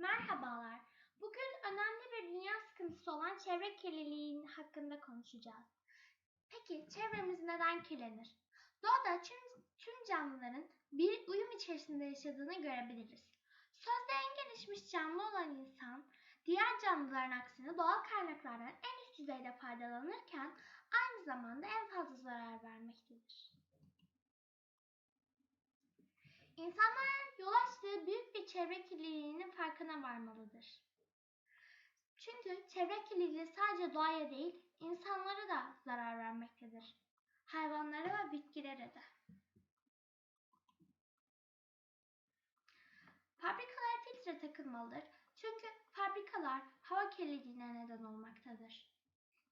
Merhabalar. Bugün önemli bir dünya sıkıntısı olan çevre kirliliği hakkında konuşacağız. Peki çevremiz neden kirlenir? Doğada tüm, tüm canlıların bir uyum içerisinde yaşadığını görebiliriz. Sözde en gelişmiş canlı olan insan, diğer canlıların aksine doğal kaynaklardan en üst düzeyde faydalanırken aynı zamanda en fazla zarar vermektedir. İnsanlar yol açtığı büyük bir çevre kirliliğinin farkına varmalıdır. Çünkü çevre kirliliği sadece doğaya değil, insanlara da zarar vermektedir. Hayvanlara ve bitkilere de. Fabrikalara filtre takılmalıdır. Çünkü fabrikalar hava kirliliğine neden olmaktadır.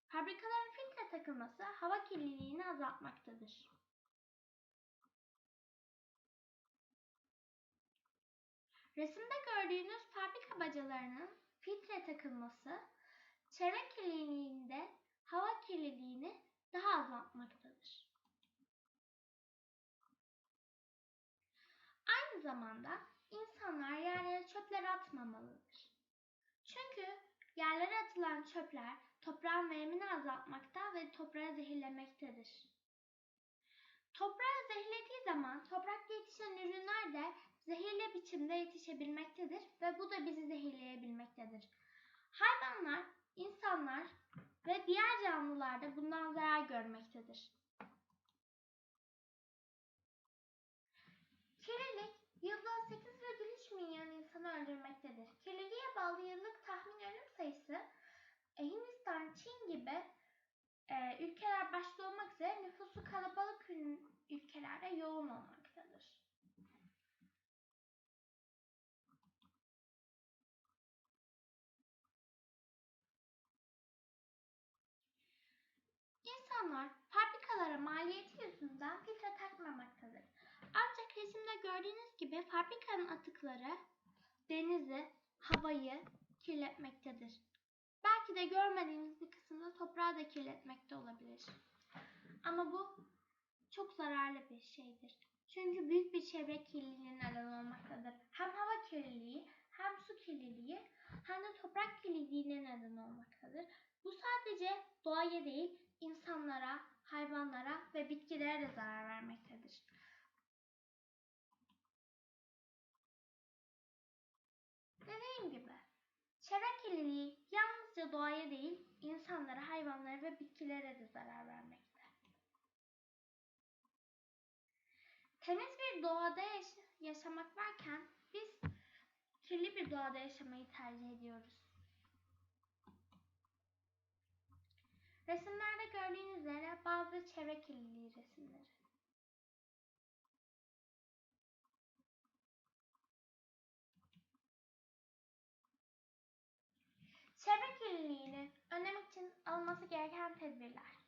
Fabrikaların filtre takılması hava kirliliğini azaltmaktadır. Resimde gördüğünüz fabrika bacalarının filtre takılması çevre kirliliğinde hava kirliliğini daha azaltmaktadır. Aynı zamanda insanlar yerlere çöpler atmamalıdır. Çünkü yerlere atılan çöpler toprağın verimini azaltmakta ve toprağı zehirlemektedir. Toprağı zehirlediği zaman toprakta yetişen ürünler de zehirli biçimde yetişebilmektedir ve bu da bizi zehirleyebilmektedir. Hayvanlar, insanlar ve diğer canlılar da bundan zarar görmektedir. Kirlilik yılda 8,3 milyon insanı öldürmektedir. Kirliliğe bağlı yıllık tahmin ölüm sayısı e, Hindistan, Çin gibi e, ülkeler başta olmak üzere nüfusu kalabalık ülkelerde yoğun olmaktadır. İnsanlar fabrikalara maliyeti yüzünden filtre takmamaktadır. Ancak resimde gördüğünüz gibi fabrikanın atıkları denizi, havayı kirletmektedir. Belki de görmediğimiz bir kısımda toprağı da kirletmekte olabilir. Ama bu çok zararlı bir şeydir. Çünkü büyük bir çevre kirliliğine neden olmaktadır. Hem hava kirliliği, hem su kirliliği, hem de toprak kirliliğine neden olmaktadır. Bu sadece doğaya değil, insanlara, hayvanlara ve bitkilere de zarar vermektedir. Dediğim gibi, çevre kirliliği yalnızca doğaya değil, insanlara, hayvanlara ve bitkilere de zarar vermekte. Temiz bir doğada yaş yaşamak varken biz kirli bir doğada yaşamayı tercih ediyoruz. Resimlerde gördüğünüz üzere bazı çevre kirliliği resimleri. Çevre kirliliğini önlemek için alınması gereken tedbirler.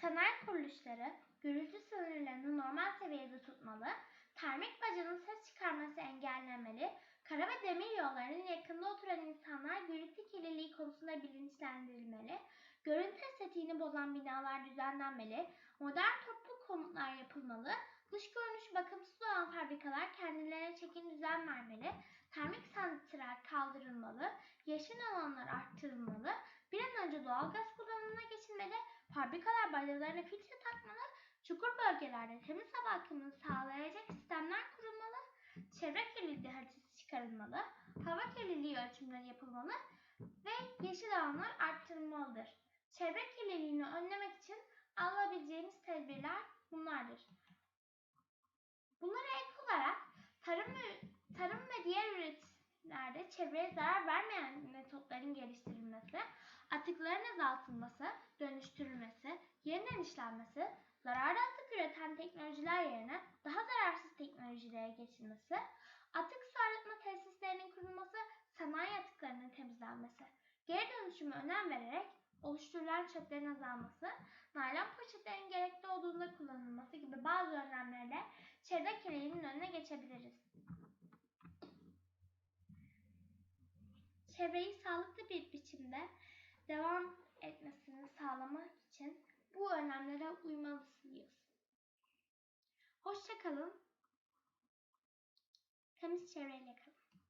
Sanayi kuruluşları gürültü sınırlarını normal seviyede tutmalı, termik bacanın ses çıkarması engellenmeli, kara ve demir yollarının yakında oturan insanlar gürültü kirliliği konusunda bilinçlendirilmeli, görüntü estetiğini bozan binalar düzenlenmeli, modern toplu konutlar yapılmalı, dış görünüş bakımsız olan fabrikalar kendilerine çekin düzen vermeli, termik santral kaldırılmalı, yeşil alanlar arttırılmalı, bir an önce doğalgaz kullanımına geçilmeli, fabrikalar bacalarına filtre takmalı, çukur bölgelerde temiz hava akımını sağlayacak sistemler kurulmalı, çevre kirliliği haritası çıkarılmalı, hava kirliliği ölçümleri yapılmalı ve yeşil alanlar arttırılmalıdır. Çevre kirliliğini önlemek için alabileceğimiz tedbirler bunlardır. Bunlara ek olarak tarım ve, tarım ve diğer üretimlerde çevreye zarar vermeyen metotların geliştirilmesi, atıkların azaltılması, dönüştürülmesi, yeniden işlenmesi, zararlı atık üreten teknolojiler yerine daha zararsız teknolojilere geçilmesi, atık su arıtma tesislerinin kurulması, sanayi atıklarının temizlenmesi, geri dönüşüme önem vererek oluşturulan çöplerin azalması, naylon poşetlerin gerekli olduğunda kullanılması gibi bazı önlemlerle çevre kirliliğinin önüne geçebiliriz. Çevreyi sağlıklı bir biçimde devam etmesini sağlamak için bu önlemlere uymalısınız. Hoşçakalın. Temiz çevreyle kalın.